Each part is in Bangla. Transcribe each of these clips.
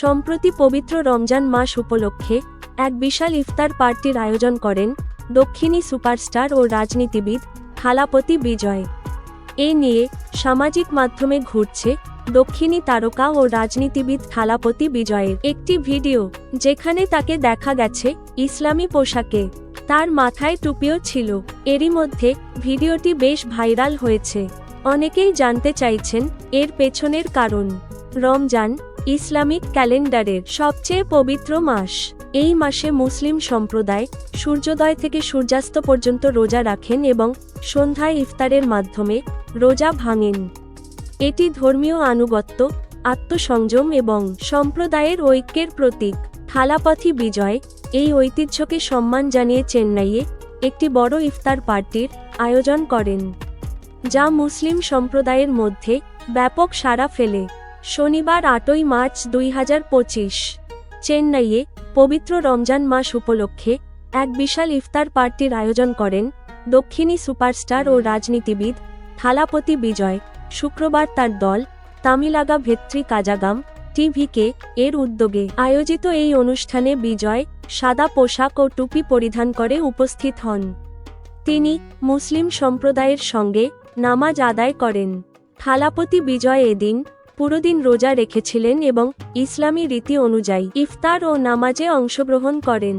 সম্প্রতি পবিত্র রমজান মাস উপলক্ষে এক বিশাল ইফতার পার্টির আয়োজন করেন দক্ষিণী সুপারস্টার ও রাজনীতিবিদ খালাপতি বিজয়। এ নিয়ে সামাজিক মাধ্যমে ঘুরছে দক্ষিণী তারকা ও রাজনীতিবিদ খালাপতি বিজয়ের একটি ভিডিও, যেখানে তাকে দেখা গেছে ইসলামী পোশাকে। তার মাথায় টুপিও ছিল। এরই মধ্যে ভিডিওটি বেশ ভাইরাল হয়েছে। অনেকেই জানতে চাইছেন এর পেছনের কারণ। রমজান ইসলামিক ক্যালেন্ডারের সবচেয়ে পবিত্র মাস। এই মাসে মুসলিম সম্প্রদায় সূর্যোদয় থেকে সূর্যাস্ত পর্যন্ত রোজা রাখেন এবং সন্ধ্যায় ইফতারের মাধ্যমে রোজা ভাঙেন। এটি ধর্মীয় আনুগত্য, আত্মসংযম এবং সম্প্রদায়ের ঐক্যের প্রতীক। থালাপথি বিজয়, এই ঐতিহ্যকে সম্মান জানিয়ে চেন্নাইয়ে একটি বড় ইফতার পার্টির আয়োজন করেন, যা মুসলিম সম্প্রদায়ের মধ্যে ব্যাপক সাড়া ফেলে। শনিবার আটই মার্চ দুই হাজার পঁচিশ, চেন্নাইয়ে পবিত্র রমজান মাস উপলক্ষে এক বিশাল ইফতার পার্টির আয়োজন করেন দক্ষিণী সুপারস্টার ও রাজনীতিবিদ থালাপতি বিজয়। শুক্রবার তার দল তামিলাগা ভেত্রী কাজাগাম টিভিকে এর উদ্যোগে আয়োজিত এই অনুষ্ঠানে বিজয় সাদা পোশাক ও টুপি পরিধান করে উপস্থিত হন। তিনি মুসলিম সম্প্রদায়ের সঙ্গে নামাজ আদায় করেন। থালাপতি বিজয় এদিন পুরোদিন রোজা রেখেছিলেন এবং ইসলামী রীতি অনুযায়ী ইফতার ও নামাজে অংশগ্রহণ করেন।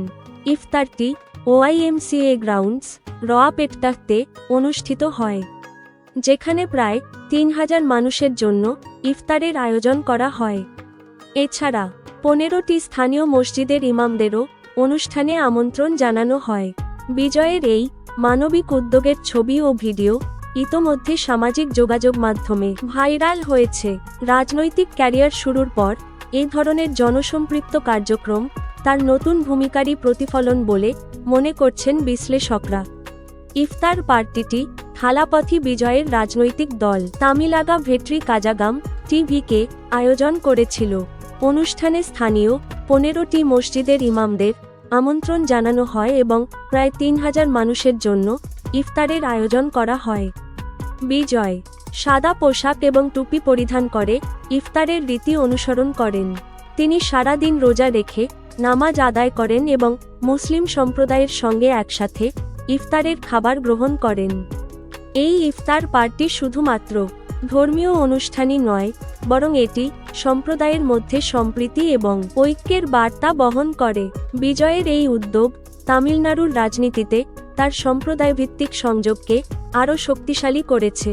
ইফতারটি ওআইএমসিএ গ্রাউন্ডস রোয়াপেটটাতে অনুষ্ঠিত হয়, যেখানে প্রায় তিন হাজার মানুষের জন্য ইফতারের আয়োজন করা হয়। এছাড়া পনেরোটি স্থানীয় মসজিদের ইমামদেরও অনুষ্ঠানে আমন্ত্রণ জানানো হয়। বিজয়ের এই মানবিক উদ্যোগের ছবি ও ভিডিও ইতোমধ্যে সামাজিক যোগাযোগ মাধ্যমে ভাইরাল হয়েছে। রাজনৈতিক ক্যারিয়ার শুরুর পর এই ধরনের জনসম্পৃক্ত কার্যক্রম তার নতুন ভূমিকারই প্রতিফলন বলে মনে করছেন বিশ্লেষকরা। ইফতার পার্টিটি থালাপথি বিজয়ের রাজনৈতিক দল তামিলাগা ভেট্রি কাজাগাম টিভিকে আয়োজন করেছিল। অনুষ্ঠানে স্থানীয় পনেরোটি মসজিদের ইমামদের আমন্ত্রণ জানানো হয় এবং প্রায় তিন হাজার মানুষের জন্য ইফতারের আয়োজন করা হয়। বিজয়, সাদা পোশাক এবং টুপি পরিধান করে ইফতারের রীতি অনুসরণ করেন। তিনি সারা দিন রোজা রেখে নামাজ আদায় করেন এবং মুসলিম সম্প্রদায়ের সঙ্গে একসাথে ইফতারের খাবার গ্রহণ করেন। এই ইফতার পার্টি শুধুমাত্র ধর্মীয় অনুষ্ঠানই নয়, বরং এটি সম্প্রদায়ের মধ্যে সম্প্রীতি এবং ঐক্যের বার্তা বহন করে। বিজয়ের এই উদ্যোগ তামিলনাড়ুর রাজনীতিতে তার সম্প্রদায়ভিত্তিক সংযোগকে আরও শক্তিশালী করেছে।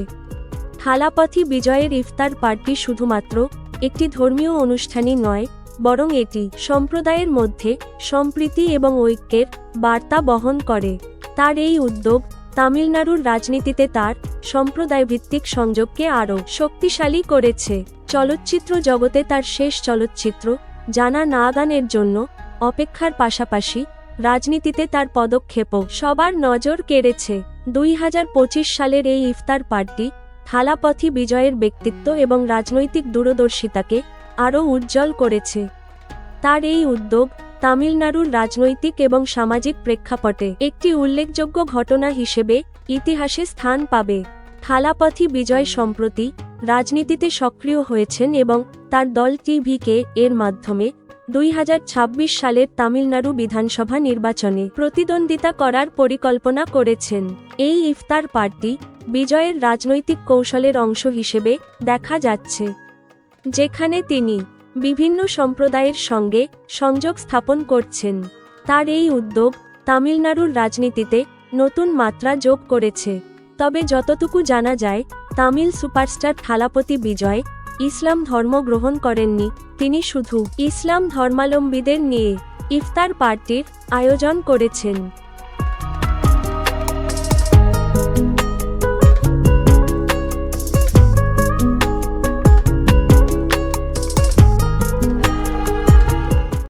থালাপথি বিজয়ের ইফতার পার্টি শুধুমাত্র একটি ধর্মীয় অনুষ্ঠানই নয়, বরং এটি সম্প্রদায়ের মধ্যে সম্প্রীতি এবং ঐক্যের বার্তা বহন করে। তার এই উদ্যোগ তামিলনাড়ুর রাজনীতিতে তার সম্প্রদায়ভিত্তিক সংযোগকে আরও শক্তিশালী করেছে। চলচ্চিত্র জগতে তার শেষ চলচ্চিত্র জানা না গানের জন্য অপেক্ষার পাশাপাশি রাজনীতিতে তার পদক্ষেপও সবার নজর কেড়েছে। দুই হাজার পঁচিশ সালের এই ইফতার পার্টি থালাপথি বিজয়ের ব্যক্তিত্ব এবং রাজনৈতিক দূরদর্শিতাকে আরও উজ্জ্বল করেছে। তার এই উদ্যোগ তামিলনাড়ুর রাজনৈতিক এবং সামাজিক প্রেক্ষাপটে একটি উল্লেখযোগ্য ঘটনা হিসেবে ইতিহাসে স্থান পাবে। থালাপথি বিজয় সম্প্রতি রাজনীতিতে সক্রিয় হয়েছেন এবং তার দল টিভিকে এর মাধ্যমে দুই হাজার ছাব্বিশ সালের তামিলনাড়ু বিধানসভা নির্বাচনে প্রতিদ্বন্দ্বিতা করার পরিকল্পনা করেছেন। এই ইফতার পার্টি বিজয়ের রাজনৈতিক কৌশলের অংশ হিসেবে দেখা যাচ্ছে, যেখানে তিনি বিভিন্ন সম্প্রদায়ের সঙ্গে সংযোগ স্থাপন করছেন। তার এই উদ্যোগ তামিলনাড়ুর রাজনীতিতে নতুন মাত্রা যোগ করেছে। তবে যতটুকু জানা যায়, তামিল সুপারস্টার থালাপতি বিজয় ইসলাম ধর্ম গ্রহণ করেননি তিনি শুধু ইসলাম ধর্মালম্বীদের নিয়ে ইফতার পার্টির আয়োজন করেছেন।